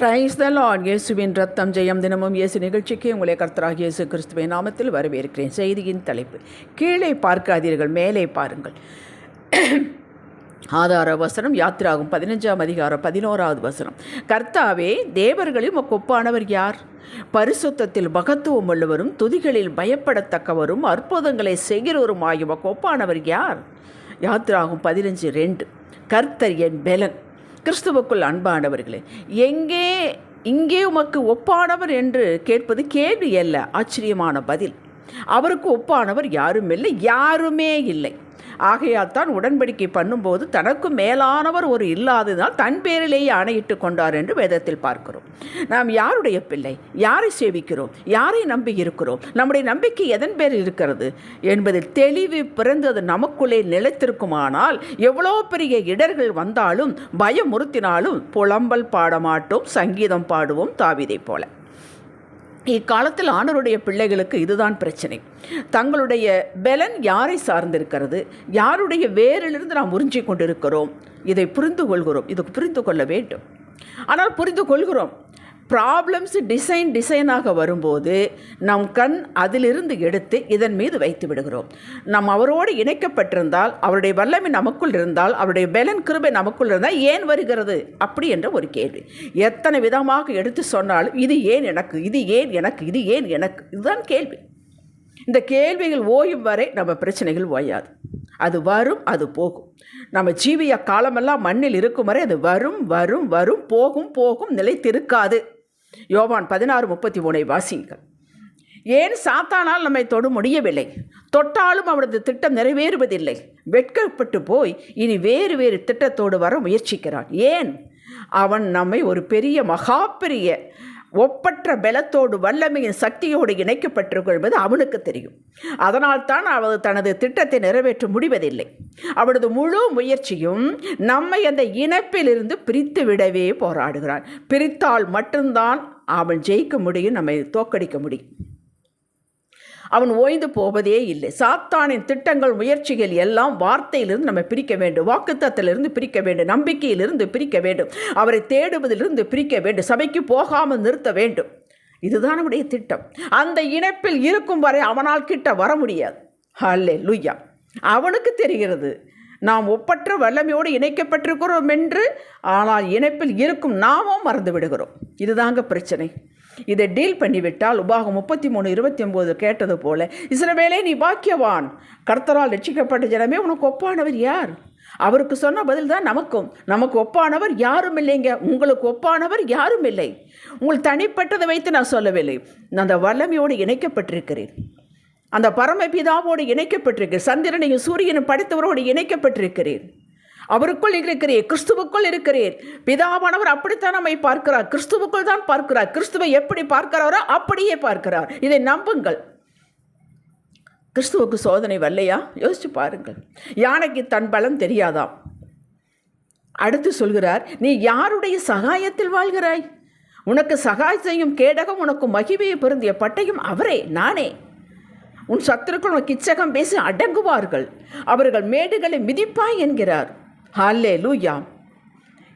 Praise the Lord இயேசுவின் ரத்தம் ஜெயம் தினமும் இயேசு நிகழ்ச்சிக்கு உங்களை கர்த்தராக இயேசு கிறிஸ்துவின் நாமத்தில் வரவேற்கிறேன். செய்தியின் தலைப்பு கீழே பார்க்காதீர்கள் மேலே பாருங்கள். ஆதார வசனம் யாத்திராகும் பதினஞ்சாம் அதிகாரம் பதினோராவது வசனம். கர்த்தாவே தேவர்களில் உமக்கு ஒப்பானவர் யார்? பரிசுத்தத்தில் மகத்துவம் உள்ளவரும் துதிகளில் பயப்படத்தக்கவரும் அற்புதங்களை செய்கிறவரும் ஆகிய ஒப்பானவர் யார்? யாத்திராகும் பதினஞ்சு ரெண்டு. கர்த்தர் என் பெலன். கிறிஸ்துவுக்குள் அன்பானவர்களே எங்கே இங்கே உமக்கு ஒப்பானவர் என்று கேட்பது கேள்வி அல்ல ஆச்சரியமான பதில். அவருக்கு ஒப்பானவர் யாரும் இல்லை யாருமே இல்லை. ஆகையால் தான் உடன்படிக்கை பண்ணும்போது தனக்கு மேலானவர் ஒரு இல்லாததால் தன் பேரிலேயே ஆணையிட்டு கொண்டார் என்று வேதத்தில் பார்க்கிறோம். நாம் யாருடைய பிள்ளை? யாரை சேவிக்கிறோம்? யாரை நம்பி இருக்கிறோம்? நம்முடைய நம்பிக்கை எதன் பேரில் இருக்கிறது? என்பதில் தெளிவு பிறந்தது நமக்குள்ளே நிலைத்திருக்குமானால் எவ்வளோ பெரிய இடர்கள் வந்தாலும் பயமுறுத்தினாலும் புலம்பல் பாடமாட்டோம் சங்கீதம் பாடுவோம் தாவிதை போல. இக்காலத்தில் ஆணருடைய பிள்ளைகளுக்கு இதுதான் பிரச்சனை. தங்களுடைய பலன் யாரை சார்ந்திருக்கிறது? யாருடைய வேரிலிருந்து நாம் உறிஞ்சி கொண்டிருக்கிறோம்? இதை புரிந்து கொள்கிறோம். இதுக்கு புரிந்து கொள்ள வேண்டும். ஆனால் புரிந்து கொள்கிறோம். ப்ராப்ளம்ஸ் டிசைன் டிசைனாக வரும்போது நம் கண் அதிலிருந்து எடுத்து இதன் மீது வைத்து விடுகிறோம். நாம் அவரோடு இணைக்கப்பட்டிருந்தால் அவருடைய வல்லமை நமக்குள் இருந்தால் அவருடைய பலன் கிருபை நமக்குள் இருந்தால் ஏன் வருகிறது? அப்படி என்ற ஒரு கேள்வி. எத்தனை விதமாக எடுத்து சொன்னாலும் இது ஏன் எனக்கு இது ஏன் எனக்கு இது ஏன் எனக்கு? இதுதான் கேள்வி. இந்த கேள்விகள் ஓயும் வரை நம்ம பிரச்சனைகள் ஓயாது. அது வரும் அது போகும். நம்ம ஜீவிய காலமெல்லாம் மண்ணில் இருக்கும் வரை அது வரும் வரும் வரும் போகும் போகும் நிலைத்திருக்காது. யோவான் பதினாறு முப்பத்தி மூணை வாசியுங்கள். ஏன் சாத்தானால் நம்மை தொட முடியவில்லை? தொட்டாலும் அவனது திட்டம் நிறைவேறுவதில்லை. வெட்கப்பட்டு போய் இனி வேறு வேறு திட்டத்தோடு வர முயற்சிக்கிறான். ஏன்? அவன் நம்மை ஒரு பெரிய மகா பெரிய ஒப்பற்ற பலத்தோடு வல்லமையின் சக்தியோடு இணைக்கப்பட்டிருக்கும் அவனுக்கு தெரியும். அதனால் தான் அவள் தனது திட்டத்தை நிறைவேற்ற முடிவதில்லை. அவனது முழு முயற்சியும் நம்மை அந்த இணைப்பிலிருந்து பிரித்து விடவே போராடுகிறான் பிரித்தால் மட்டும்தான் அவன் ஜெயிக்க முடியும் நம்மை தோக்கடிக்க முடியும். அவன் ஓய்ந்து போவதே இல்லை. சாத்தானின் திட்டங்கள் முயற்சிகள் எல்லாம் வார்த்தையிலிருந்து நம்ம பிரிக்க வேண்டும். வாக்குத்தத்திலிருந்து பிரிக்க வேண்டும். நம்பிக்கையிலிருந்து பிரிக்க வேண்டும். அவரை தேடுவதிலிருந்து பிரிக்க வேண்டும். சபைக்கு போகாமல் நிறுத்த வேண்டும். இதுதான் அவனுடைய திட்டம். அந்த இணைப்பில் இருக்கும் வரை அவனால் கிட்ட வர முடியாது. ஹல்லே லுய்யா அவனுக்கு தெரிகிறது நாம் ஒப்பற்ற வல்லமையோடு இணைக்கப்பட்டிருக்கிறோம் என்று ஆனால் இணைப்பில் இருக்கும் நாமும் மறந்து விடுகிறோம். இதுதாங்க பிரச்சனை. இதை டீல் பண்ணிவிட்டால் உபாகம் முப்பத்தி மூணு இருபத்தி ஒம்பது கேட்டது போல இஸ்ரவேலே நீ பாக்கியவான். கர்த்தரால் ரட்சிக்கப்பட்ட ஜனமே உனக்கு ஒப்பானவர் யார்? அவருக்கு சொன்ன பதில் தான் நமக்கும். நமக்கு ஒப்பானவர் யாரும் இல்லைங்க. உங்களுக்கு ஒப்பானவர் யாரும் இல்லை. உங்கள் தனிப்பட்டதை வைத்து நான் சொல்லவில்லை. நான் அந்த வல்லமையோடு இணைக்கப்பட்டிருக்கிறேன். அந்த பரமபிதாவோடு இணைக்கப்பட்டிருக்கிறேன். சந்திரனையும் சூரியனும் படைத்தவரோடு இணைக்கப்பட்டிருக்கிறேன். அவருக்குள் இருக்கிறேன் கிறிஸ்துவுக்குள் இருக்கிறீர். பிதாவானவர் அப்படித்தான் நம்மை பார்க்கிறார். கிறிஸ்துவுக்குள் தான் பார்க்கிறார். கிறிஸ்துவை எப்படி பார்க்கிறாரோ அப்படியே பார்க்கிறார். இதை நம்புங்கள். கிறிஸ்துவுக்கு சோதனை வரலையா? யோசிச்சு பாருங்கள். யானைக்கு தன் பலம் தெரியாதாம். அடுத்து சொல்கிறார் நீ யாருடைய சகாயத்தில் வாழ்கிறாய்? உனக்கு சகாயத்தையும் கேடகம் உனக்கு மகிமையை பொருந்திய பட்டையும் அவரே நானே. உன் சத்துருக்கள் உனக்கு இச்சகம் பேசி அடங்குவார்கள். அவர்கள் மேடுகளை மிதிப்பாய் என்கிறார். ஹல்லே லூயா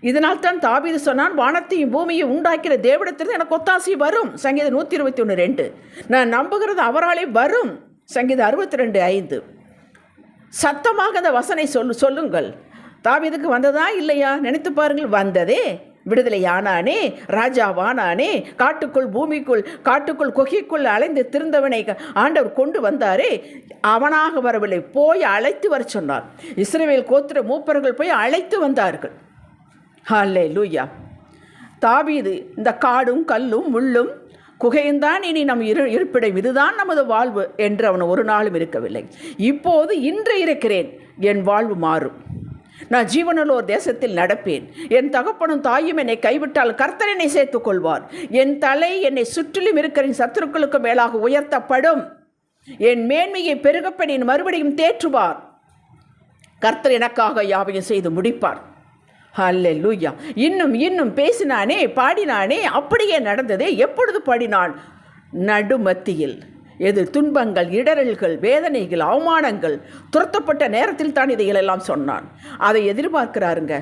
இதனால் தான் தாபீது சொன்னான் வானத்தையும் பூமியையும் உண்டாக்கிற தேவடத்திலிருந்து எனக்கு ஒத்தாசி வரும். சங்கீதம் நூற்றி இருபத்தி ஒன்று ரெண்டு. நான் நம்புகிறது அவராலே வரும். சங்கீதம் அறுபத்தி ரெண்டு ஐந்து. சத்தமாக அந்த வசனை சொல்லு சொல்லுங்கள். தாவீதுக்கு வந்ததா இல்லையா? நினைத்து பாருங்கள் வந்ததே. விடுதலை ஆனானே ராஜாவானானே காட்டுக்குள் பூமிக்குள் காட்டுக்குள் கொகைக்குள் அலைந்து திருந்தவனை ஆண்டவர் கொண்டு வந்தாரே அவனாக வரவில்லை போய் அழைத்து வர சொன்னார். இஸ்ரேவேல் கோத்திர மூப்பர்கள் போய் அழைத்து வந்தார்கள். ஹல்லே லூயா தாபீது இந்த காடும் கல்லும் முள்ளும் குகையும்தான் இனி நம் இரு இருப்பிடம். இதுதான் நமது வாழ்வு என்று அவன் ஒரு நாளும் இருக்கவில்லை. இப்போது இன்று இருக்கிறேன் என் வாழ்வு மாறும். நான் ஜீவனலோர் தேசத்தில் நடப்பேன். என் தகப்பனும் தாயும் என்னை கைவிட்டால் கர்த்தர் என்னை சேர்த்துக் கொள்வார் என் தலை என்னை சுற்றிலும் இருக்கிற சத்துருக்களுக்கு மேலாக உயர்த்தப்படும். என் மேன்மையை பெருகப்பெண்ணின் மறுபடியும் தேற்றுவார். கர்த்தர் எனக்காக யாவையும் செய்து முடிப்பார். அல்ல லூயா இன்னும் இன்னும் பேசினானே பாடினானே அப்படியே நடந்ததே எப்பொழுது பாடினான்? நடுமத்தியில். எது துன்பங்கள் இடரல்கள் வேதனைகள் அவமானங்கள் துரத்தப்பட்ட நேரத்தில் தான் இதைகளெல்லாம் சொன்னான். அதை எதிர்பார்க்கிறாருங்க.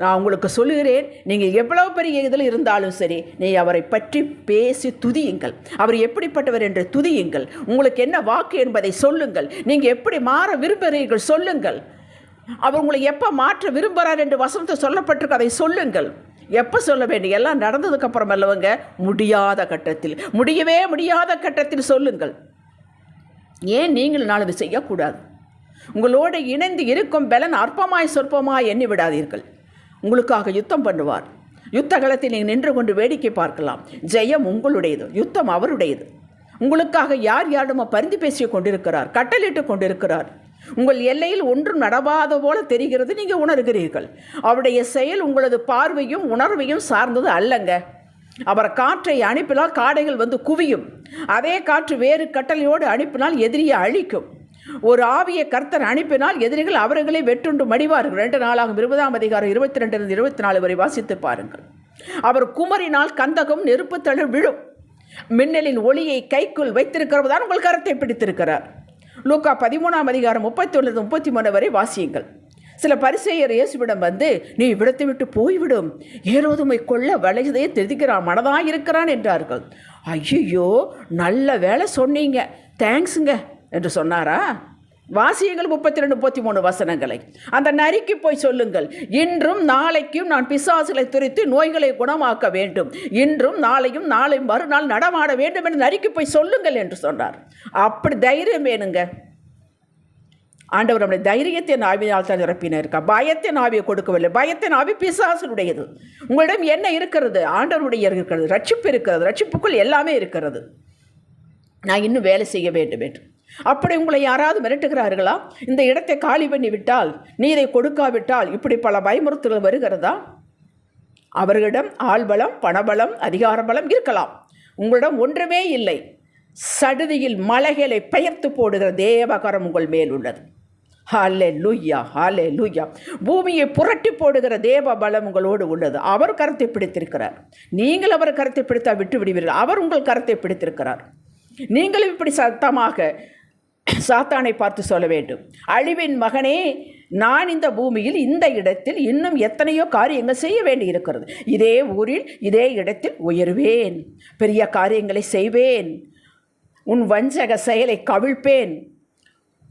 நான் உங்களுக்கு சொல்லுகிறேன் நீங்கள் எவ்வளவு பெரிய இதில் இருந்தாலும் சரி நீ அவரை பற்றி பேசி துதியுங்கள். அவர் எப்படிப்பட்டவர் என்று துதியுங்கள். உங்களுக்கு என்ன வாக்கு என்பதை சொல்லுங்கள். நீங்கள் எப்படி மாற விரும்புகிறீர்கள் சொல்லுங்கள். அவர் உங்களை எப்போ மாற்ற விரும்புகிறார் என்று வசனத்தை சொல்லப்பட்டிருக்கு அதை சொல்லுங்கள். எப்போ சொல்ல வேண்டிய? எல்லாம் நடந்ததுக்கு அப்புறம் அல்லவங்க முடியாத கட்டத்தில். முடியவே முடியாத கட்டத்தில் சொல்லுங்கள். ஏன் நீங்கள் நாளது செய்யக்கூடாது? உங்களோடு இணைந்து இருக்கும் பலன் அற்பமாய் சொற்பமாய் எண்ணி விடாதீர்கள். உங்களுக்காக யுத்தம் பண்ணுவார். யுத்த களத்தில் நீங்கள் நின்று கொண்டு வேடிக்கை பார்க்கலாம். ஜெயம் உங்களுடையது யுத்தம் அவருடையது. உங்களுக்காக யார் யாருமோ பரிந்து பேசிக் கொண்டிருக்கிறார் கட்டளிட்டு கொண்டிருக்கிறார். உங்கள் எல்லையில் ஒன்றும் நடவாத போல தெரிகிறது நீங்கள் உணர்கிறீர்கள். அவருடைய செயல் உங்களது பார்வையும் உணர்வையும் சார்ந்தது அல்லங்க. அவர் காற்றை அனுப்பினால் காடைகள் வந்து குவியும். அதே காற்று வேறு கட்டளையோடு அனுப்பினால் எதிரியை அழிக்கும். ஒரு ஆவிய கர்த்தர் அனுப்பினால் எதிரிகள் அவர்களை வெட்டுண்டு மடிவார்கள். ரெண்டு நாளாகும் இருபதாம் அதிகாரம் இருபத்தி ரெண்டிலிருந்து இருபத்தி நாலு வரை வாசித்து பாருங்கள். அவர் குமரினால் கந்தகம் நெருப்பு தழு விழும். மின்னலின் ஒளியை கைக்குள் வைத்திருக்கிறவர்தான் உங்கள் கருத்தை பிடித்திருக்கிறார். லூக்கா பதிமூணாம் அதிகாரம் முப்பத்தி ஒன்று முப்பத்தி மூணு வரை வாசியுங்கள். சில பரிசெயர் இயேசுவிடம் வந்து நீ விடத்தை விட்டு போய்விடும். ஏரோதுமை கொள்ள வளையதே தெரிவிக்கிறான் மனதாக இருக்கிறான் என்றார்கள். ஐயோ நல்ல வேலை சொன்னீங்க. தேங்க்ஸுங்க என்று சொன்னாரா? வாசியங்கள் முப்பத்தி ரெண்டு முப்பத்தி மூணு வசனங்களை. அந்த நரிக்கு போய் சொல்லுங்கள். இன்றும் நாளைக்கும் நான் பிசாசுகளை துரித்து நோய்களை குணமாக்க வேண்டும். இன்றும் நாளையும் நாளை மறுநாள் நடமாட வேண்டும் என்று நரிக்கு போய் சொல்லுங்கள் என்று சொன்னார். அப்படி தைரியம் வேணுங்க. ஆண்டவர் நம்முடைய தைரியத்தின் ஆவியால் தான் நிரப்பின இருக்கா பயத்தின் ஆவியை கொடுக்கவில்லை. பயத்தின் ஆவி பிசாசனுடையது உங்களிடம் என்ன இருக்கிறது? ஆண்டவருடைய இருக்கிறது. ரட்சிப்பு இருக்கிறது. ரட்சிப்புக்குள் எல்லாமே இருக்கிறது. நான் இன்னும் வேலை செய்ய வேண்டும் என்று. அப்படி உங்களை யாராவது மிரட்டுகிறார்களா? இந்த இடத்தை காலி பண்ணி விட்டால் கொடுக்காவிட்டால் இப்படி பல பயமுறுத்தல்கள் வருகிறதா? அவர்களிடம் ஆள்பலம் பணபலம் அதிகார பலம் இருக்கலாம். உங்களிடம் ஒன்றுமே இல்லை. சடுதியில் மலைகளை பெயர்த்து போடுகிற தேவகரம் உங்கள் மேல் உள்ளது. ஹாலே லூயா ஹாலே லூயா பூமியை புரட்டி போடுகிற தேவ பலம் உங்களோடு உள்ளது. அவர் கரத்தை பிடித்திருக்கிறார். நீங்கள் அவர் கரத்தை பிடித்தா விட்டு விடுவீர்கள். அவர் உங்கள் கரத்தை பிடித்திருக்கிறார். நீங்களும் இப்படி சத்தமாக சாத்தானை பார்த்து சொல்ல வேண்டும். அழிவின் மகனே நான் இந்த பூமியில் இந்த இடத்தில் இன்னும் எத்தனையோ காரியங்கள் செய்ய வேண்டி இருக்கிறது இதே ஊரில் இதே இடத்தில் உயர்வேன். பெரிய காரியங்களை செய்வேன். உன் வஞ்சக செயலை கவிழ்ப்பேன்.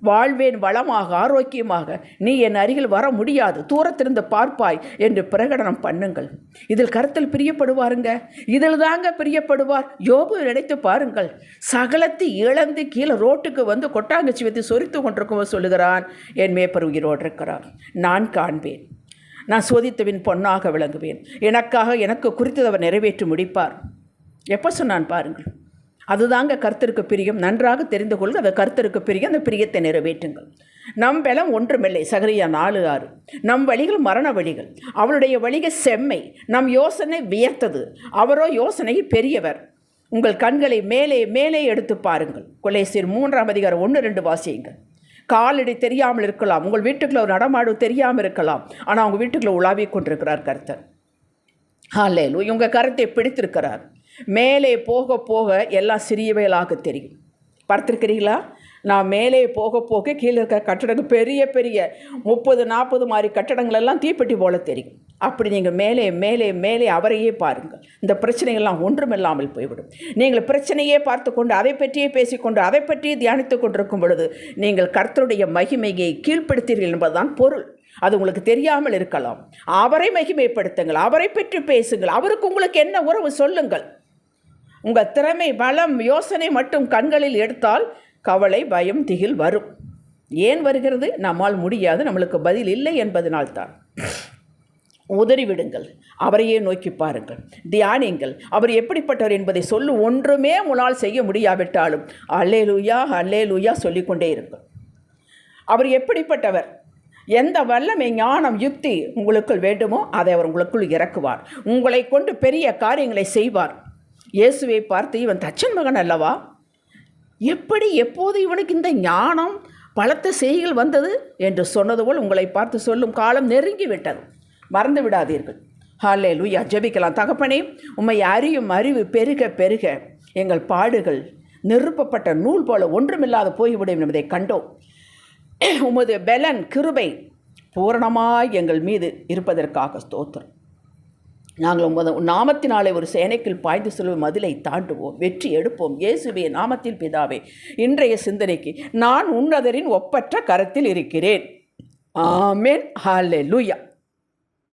வாழ்வேன் வளமாக ஆரோக்கியமாக. நீ என் அருகில் வர முடியாது. தூரத்திலிருந்து பார்ப்பாய் என்று பிரகடனம் பண்ணுங்கள். இதில் கருத்தில் பிரியப்படுவாருங்க. இதில் தாங்க பிரியப்படுவார். யோபு நினைத்து பாருங்கள். சகலத்தை இழந்து கீழே ரோட்டுக்கு வந்து கொட்டாங்கச்சி வைத்து சொரித்து கொண்டிருக்கும் சொல்லுகிறான். என் மேப்பர் உயிரோடு இருக்கிறார். நான் காண்பேன். நான் சோதித்தவின் பொன்னாக விளங்குவேன். எனக்காக எனக்கு குறித்ததவர் நிறைவேற்றி முடிப்பார். எப்போ சொன்னான் பாருங்கள். அதுதாங்க கர்த்தருக்கு பிரியம். நன்றாக தெரிந்து கொள்ளுங்க அந்த கர்த்தருக்கு பிரியம். அந்த பிரியத்தை நிறைவேற்றுங்கள். நம் பலம் ஒன்றுமில்லை. சகரியா நாலு ஆறு. நம் வழிகள் மரண வழிகள். அவளுடைய வழிகள் செம்மை. நம் யோசனை வியர்த்தது. அவரோ யோசனை பெரியவர். உங்கள் கண்களை மேலே மேலே எடுத்து பாருங்கள். கொலேசியர் மூன்றாம் அதிகாரம் ஒன்று ரெண்டு வாசியுங்கள். காலடி தெரியாமல் இருக்கலாம். உங்கள் வீட்டுக்குள்ள ஒரு நடமாடு தெரியாமல் இருக்கலாம். ஆனால் அவங்க வீட்டுக்குள்ள உலாவிக் கொண்டிருக்கிறார் கருத்தர். ஹாலேலு இவங்க கருத்தை பிடித்திருக்கிறார். மேலே போக போக எல்லாம் சிறியவைகளாக தெரியும். பார்த்துருக்கிறீங்களா நான் மேலே போக போக கீழே இருக்கிற கட்டடங்கள் பெரிய பெரிய முப்பது நாற்பது மாதிரி கட்டடங்கள் எல்லாம் தீப்பெட்டி போல தெரியும். அப்படி நீங்கள் மேலே மேலே மேலே அவரையே பாருங்கள். இந்த பிரச்சனைகள்லாம் ஒன்றுமில்லாமல் போய்விடும். நீங்கள் பிரச்சனையே பார்த்து கொண்டு அதை பற்றியே பேசிக்கொண்டு அதை பற்றியே தியானித்து கொண்டிருக்கும் பொழுது நீங்கள் கர்த்தருடைய மகிமையை கீழ்ப்படுத்தீர்கள் என்பதுதான் பொருள். அது உங்களுக்கு தெரியாமல் இருக்கலாம். அவரை மகிமைப்படுத்துங்கள் அவரை பற்றி பேசுங்கள் அவருக்கு உங்களுக்கு என்ன உறவு சொல்லுங்கள். உங்கள் திறமை பலம் யோசனை மட்டும் கண்களில் எடுத்தால் கவலை பயம் திகில் வரும். ஏன் வருகிறது? நம்மால் முடியாது நம்மளுக்கு பதில் இல்லை என்பதனால்தான் உதறிவிடுங்கள் அவரையே நோக்கி பாருங்கள். தியானிங்கள். அவர் எப்படிப்பட்டவர் என்பதை சொல்லு. ஒன்றுமே உங்களால் செய்ய முடியாவிட்டாலும் அல்லே லூயா அல்லே லூயா சொல்லிக்கொண்டே இருங்கள். அவர் எப்படிப்பட்டவர்? எந்த வல்லமை ஞானம் யுக்தி உங்களுக்குள் வேண்டுமோ அதை அவர் உங்களுக்குள் இறக்குவார். உங்களை கொண்டு பெரிய காரியங்களை செய்வார். இயேசுவை பார்த்து இவன் தச்சன் மகன் அல்லவா? எப்படி எப்போது இவனுக்கு இந்த ஞானம் பலத்த செய்கள் வந்தது என்று சொன்னது போல் உங்களை பார்த்து சொல்லும் காலம் நெருங்கி விட்டது மறந்து விடாதீர்கள். ஹாலே லூயா ஜெபிக்கலாம். தகப்பனே உம்மை அறியும் அறிவு பெருக பெருக. எங்கள் பாடுகள் நிருப்பப்பட்ட நூல் போல ஒன்றுமில்லாத போய்விடும் என்பதை கண்டோம். உமது பெலன் கிருபை பூரணமாய் எங்கள் மீது இருப்பதற்காக ஸ்தோத்திரம். நாங்கள் உமது நாமத்தினாலே ஒரு சேனைக்குள் பாய்ந்து செல்லும் மதிலை தாண்டுவோம் வெற்றி எடுப்போம். இயேசுவே நாமத்தில் பிதாவே இன்றைய சிந்தனைக்கு நான் உன்னதரின் ஒப்பற்ற கரத்தில் இருக்கிறேன். ஆமென். லூயா